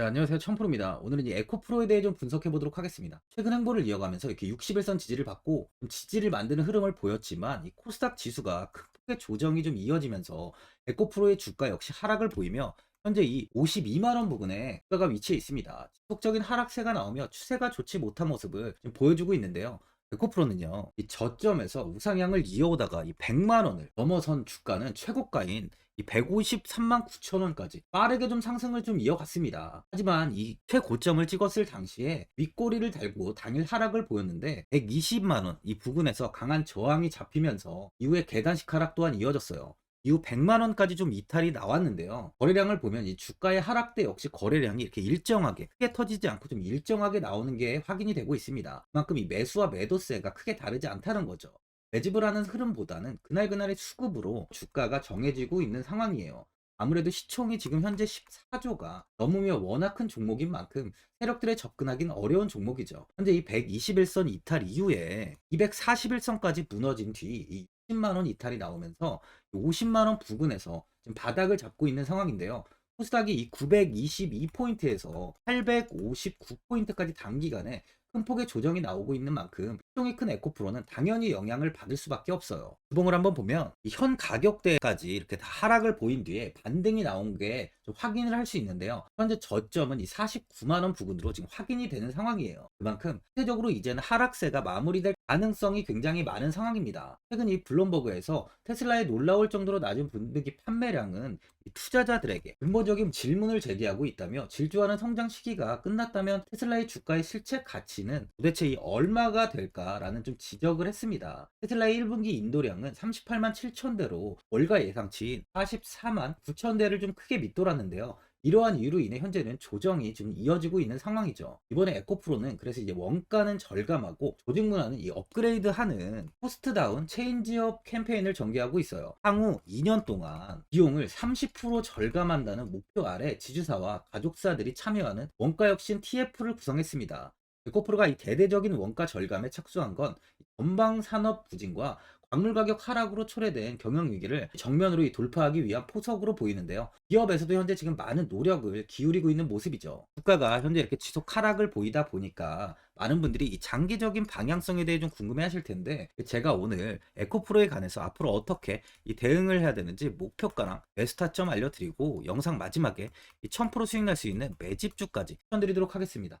네, 안녕하세요. 청프로입니다. 오늘은 이 에코프로에 대해 좀 분석해 보도록 하겠습니다. 최근 행보를 이어가면서 이렇게 60일선 지지를 받고 좀 지지를 만드는 흐름을 보였지만 이 코스닥 지수가 큰 폭의 조정이 좀 이어지면서 에코프로의 주가 역시 하락을 보이며 현재 이 52만 원 부근에 주가가 위치해 있습니다. 지속적인 하락세가 나오며 추세가 좋지 못한 모습을 보여주고 있는데요. 에코프로는요, 이 저점에서 우상향을 이어오다가 이 100만 원을 넘어선 주가는 최고가인 이 153만 9천 원까지 빠르게 좀 상승을 좀 이어갔습니다. 하지만 이 최고점을 찍었을 당시에 윗꼬리를 달고 당일 하락을 보였는데 120만 원 이 부근에서 강한 저항이 잡히면서 이후에 계단식 하락 또한 이어졌어요. 이후 100만 원까지 좀 이탈이 나왔는데요. 거래량을 보면 이 주가의 하락대 역시 거래량이 이렇게 일정하게 크게 터지지 않고 좀 일정하게 나오는 게 확인이 되고 있습니다. 그만큼 이 매수와 매도세가 크게 다르지 않다는 거죠. 매집을 하는 흐름보다는 그날그날의 수급으로 주가가 정해지고 있는 상황이에요. 아무래도 시총이 지금 현재 14조가 넘으며 워낙 큰 종목인 만큼 세력들에 접근하기는 어려운 종목이죠. 현재 이 121선 이탈 이후에 241선까지 무너진 뒤 10만 원 이탈이 나오면서 50만 원 부근에서 지금 바닥을 잡고 있는 상황인데요. 코스닥이 이 922포인트에서 859포인트까지 단기간에 큰 폭의 조정이 나오고 있는 만큼 시총이 큰 에코프로는 당연히 영향을 받을 수밖에 없어요. 주봉을 한번 보면 이현 가격대까지 이렇게 다 하락을 보인 뒤에 반등이 나온 게좀 확인을 할 수 있는데요. 현재 저점은 이 49만 원 부근으로 지금 확인이 되는 상황이에요. 그만큼 최적으로 이제는 하락세가 마무리될 가능성이 굉장히 많은 상황입니다. 최근 이 블룸버그에서 테슬라의 놀라울 정도로 낮은 분위기 판매량은 이 투자자들에게 근본적인 질문을 제기하고 있다며 질주하는 성장 시기가 끝났다면 테슬라의 주가의 실체 가치는 도대체 이 얼마가 될까 라는 좀 지적을 했습니다. 테슬라의 1분기 인도량은 38만 7천 대로 월가 예상치인 44만 9천 대를 좀 크게 밑돌았는데요. 이러한 이유로 인해 현재는 조정이 지금 이어지고 있는 상황이죠. 이번에 에코프로는 그래서 이제 원가는 절감하고 조직 문화는 이 업그레이드하는 코스트다운 체인지업 캠페인을 전개하고 있어요. 향후 2년 동안 비용을 30% 절감한다는 목표 아래 지주사와 가족사들이 참여하는 원가 혁신 TF를 구성했습니다. 에코프로가 이 대대적인 원가 절감에 착수한 건 전방 산업 부진과 광물 가격 하락으로 초래된 경영 위기를 정면으로 이 돌파하기 위한 포석으로 보이는데요. 기업에서도 현재 지금 많은 노력을 기울이고 있는 모습이죠. 주가가 현재 이렇게 지속 하락을 보이다 보니까 많은 분들이 이 장기적인 방향성에 대해 좀 궁금해 하실 텐데 제가 오늘 에코프로에 관해서 앞으로 어떻게 이 대응을 해야 되는지 목표가랑 베스타점 알려드리고 영상 마지막에 이1000% 수익 날 수 있는 매집주까지 추천드리도록 하겠습니다.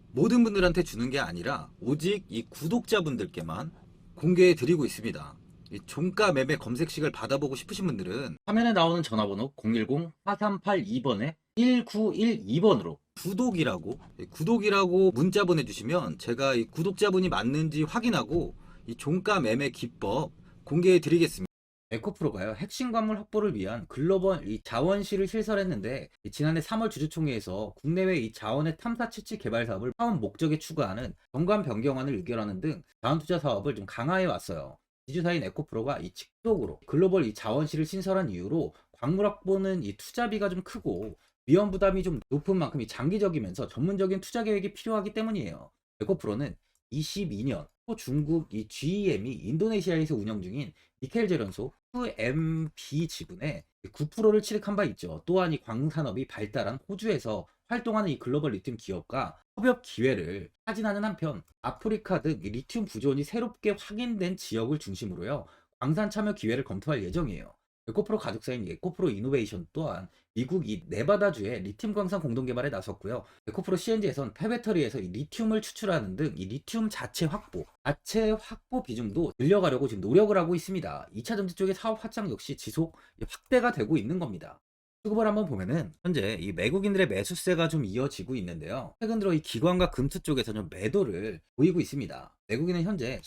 모든 분들한테 주는 게 아니라 오직 이 구독자분들께만 공개해 드리고 있습니다. 이 종가 매매 검색식을 받아보고 싶으신 분들은 화면에 나오는 전화번호 010-4382번에 1912번으로 구독이라고 예, 구독이라고 문자 보내주시면 제가 이 구독자분이 맞는지 확인하고 이 종가 매매 기법 공개해 드리겠습니다. 에코프로가요 핵심 관물 확보를 위한 글로벌 이 자원실을 실설했는데 이 지난해 3월 주주총회에서 국내외 이 자원의 탐사 채취 개발 사업을 사업 목적에 추구하는 정관 변경안을 의결하는 등 자원 투자 사업을 좀 강화해 왔어요. 지주사인 에코프로가 이 직속으로 글로벌 이 자원실을 신설한 이유로 광물 확보는 이 투자비가 좀 크고 위험 부담이 좀 높은 만큼 이 장기적이면서 전문적인 투자 계획이 필요하기 때문이에요. 에코프로는 22년 또 중국 이 GEM이 인도네시아에서 운영 중인 니켈 재련소 QMB 지분의 9%를 취득한 바 있죠. 또한 이 광산업이 발달한 호주에서 활동하는 이 글로벌 리튬 기업과 협업 기회를 타진하는 한편 아프리카 등이 리튬 부존이 새롭게 확인된 지역을 중심으로요. 광산 참여 기회를 검토할 예정이에요. 에코프로 가족사인 에코프로 이노베이션 또한 미국 이 네바다주의 리튬 광산 공동 개발에 나섰고요. 에코프로 CNG에선 폐배터리에서 이 리튬을 추출하는 등 이 리튬 자체 확보, 자체 확보 비중도 늘려가려고 지금 노력을 하고 있습니다. 2차 전지 쪽의 사업 확장 역시 지속 확대가 되고 있는 겁니다. 수급을 한번 보면은 현재 이 외국인들의 매수세가 좀 이어지고 있는데요. 최근 들어 이 기관과 금투 쪽에서 좀 매도를 보이고 있습니다. 외국인은 현재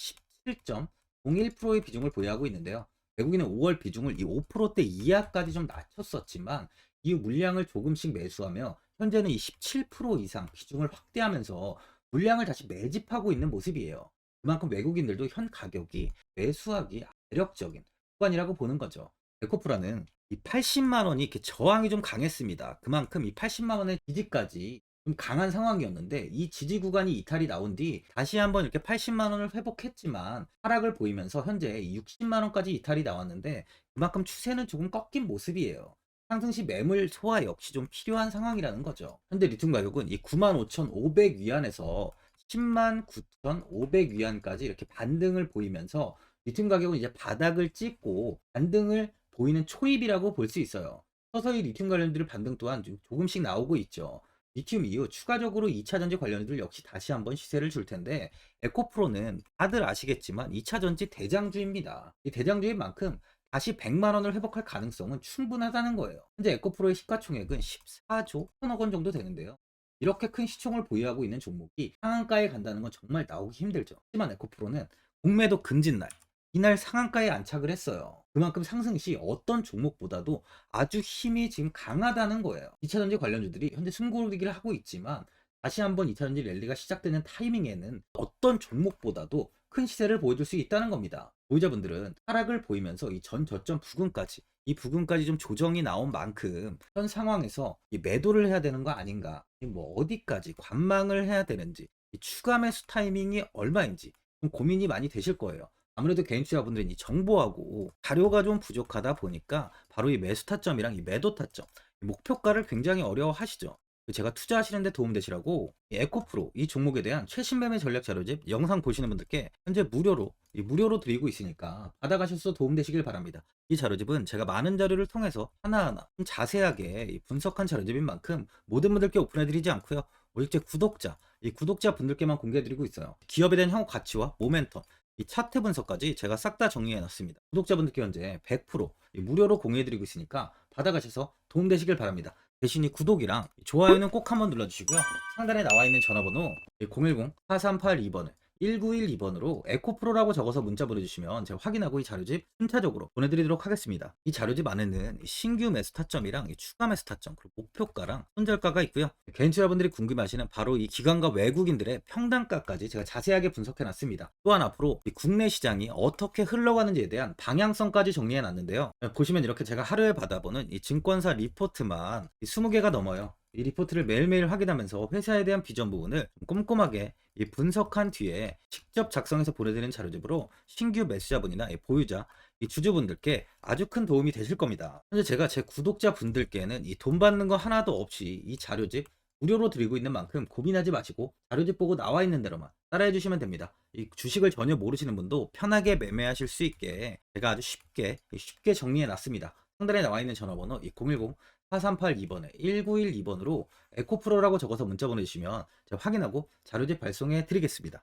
17.01%의 비중을 보유하고 있는데요. 외국인은 5월 비중을 이 5%대 이하까지 좀 낮췄었지만 이 물량을 조금씩 매수하며 현재는 이 17% 이상 비중을 확대하면서 물량을 다시 매집하고 있는 모습이에요. 그만큼 외국인들도 현 가격이 매수하기 매력적인 구간이라고 보는 거죠. 에코프라는 이 80만 원이 이렇게 저항이 좀 강했습니다. 그만큼 이 80만 원의 지지까지 좀 강한 상황이었는데 이 지지 구간이 이탈이 나온 뒤 다시 한번 이렇게 80만 원을 회복했지만 하락을 보이면서 현재 60만 원까지 이탈이 나왔는데 그만큼 추세는 조금 꺾인 모습이에요. 상승시 매물 소화 역시 좀 필요한 상황이라는 거죠. 현재 리튬 가격은 이 95,500 위안에서 109,500 위안까지 이렇게 반등을 보이면서 리튬 가격은 이제 바닥을 찍고 반등을 보이는 초입이라고 볼 수 있어요. 서서히 리튬 관련주들 반등 또한 좀 조금씩 나오고 있죠. 리튬 이후 추가적으로 2차 전지 관련주들 역시 다시 한번 시세를 줄 텐데 에코프로는 다들 아시겠지만 2차 전지 대장주입니다. 이 대장주인 만큼 다시 100만 원을 회복할 가능성은 충분하다는 거예요. 현재 에코프로의 시가총액은 14조 1천억 원 정도 되는데요. 이렇게 큰 시총을 보유하고 있는 종목이 상한가에 간다는 건 정말 나오기 힘들죠. 하지만 에코프로는 공매도 금진 날 이날 상한가에 안착을 했어요. 그만큼 상승 시 어떤 종목보다도 아주 힘이 지금 강하다는 거예요. 2차전지 관련주들이 현재 숨고르기를 하고 있지만 다시 한번 2차전지 랠리가 시작되는 타이밍에는 어떤 종목보다도 큰 시세를 보여줄 수 있다는 겁니다. 보유자분들은 하락을 보이면서 이 전 저점 부근까지 이 부근까지 좀 조정이 나온 만큼 현 상황에서 이 매도를 해야 되는 거 아닌가 뭐 어디까지 관망을 해야 되는지 이 추가 매수 타이밍이 얼마인지 좀 고민이 많이 되실 거예요. 아무래도 개인 투자분들은 이 정보하고 자료가 좀 부족하다 보니까 바로 이 매수 타점이랑 이 매도 타점, 이 목표가를 굉장히 어려워하시죠. 제가 투자하시는데 도움되시라고 이 에코프로 이 종목에 대한 최신 매매 전략 자료집 영상 보시는 분들께 현재 무료로 이 무료로 드리고 있으니까 받아가셔서 도움되시길 바랍니다. 이 자료집은 제가 많은 자료를 통해서 하나하나 좀 자세하게 이 분석한 자료집인 만큼 모든 분들께 오픈해드리지 않고요. 오직 제 구독자, 이 구독자 분들께만 공개해드리고 있어요. 기업에 대한 향후 가치와 모멘텀, 이 차트 분석까지 제가 싹 다 정리해 놨습니다. 구독자분들께 현재 100% 무료로 공유해 드리고 있으니까 받아가셔서 도움 되시길 바랍니다. 대신 이 구독이랑 좋아요는 꼭 한번 눌러주시고요. 상단에 나와 있는 전화번호 010-4382번을 1912번으로 에코프로라고 적어서 문자 보내주시면 제가 확인하고 이 자료집 순차적으로 보내드리도록 하겠습니다. 이 자료집 안에는 이 신규 매수 타점이랑 이 추가 매수 타점 그리고 목표가랑 손절가가 있고요. 개인 투자분들이 궁금하시는 바로 이 기관과 외국인들의 평단가까지 제가 자세하게 분석해놨습니다. 또한 앞으로 이 국내 시장이 어떻게 흘러가는지에 대한 방향성까지 정리해놨는데요. 보시면 이렇게 제가 하루에 받아보는 이 증권사 리포트만 이 20개가 넘어요. 이 리포트를 매일매일 확인하면서 회사에 대한 비전 부분을 꼼꼼하게 이 분석한 뒤에 직접 작성해서 보내드리는 자료집으로 신규 매수자분이나 이 보유자, 이 주주분들께 아주 큰 도움이 되실 겁니다. 현재 제가 제 구독자 분들께는 이 돈 받는 거 하나도 없이 이 자료집 무료로 드리고 있는 만큼 고민하지 마시고 자료집 보고 나와 있는 대로만 따라해 주시면 됩니다. 이 주식을 전혀 모르시는 분도 편하게 매매하실 수 있게 제가 아주 쉽게 쉽게 정리해 놨습니다. 상단에 나와 있는 전화번호 010 4382번에 1912번으로 에코프로라고 적어서 문자 보내주시면 제가 확인하고 자료집 발송해 드리겠습니다.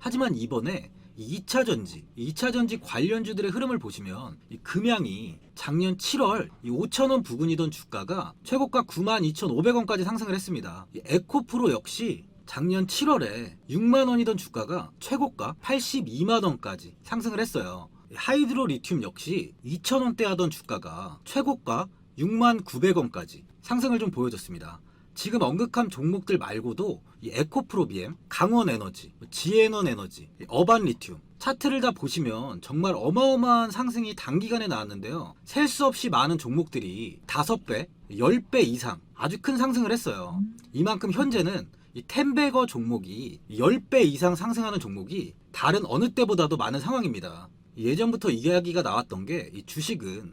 하지만 이번에 2차 전지, 2차 전지 관련주들의 흐름을 보시면 이 금양이 작년 7월 5천원 부근이던 주가가 최고가 92,500원까지 상승을 했습니다. 이 에코프로 역시 작년 7월에 6만 원이던 주가가 최고가 82만 원까지 상승을 했어요. 이 하이드로 리튬 역시 2,000원대 하던 주가가 최고가 6만 900원까지 상승을 좀 보여줬습니다. 지금 언급한 종목들 말고도 이 에코프로비엠, 강원에너지, 지에넌 에너지, 어반 리튬 차트를 다 보시면 정말 어마어마한 상승이 단기간에 나왔는데요. 셀 수 없이 많은 종목들이 5배, 10배 이상 아주 큰 상승을 했어요. 이만큼 현재는 이 텐베거 종목이 10배 이상 상승하는 종목이 다른 어느 때보다도 많은 상황입니다. 예전부터 이야기가 나왔던 게 이 주식은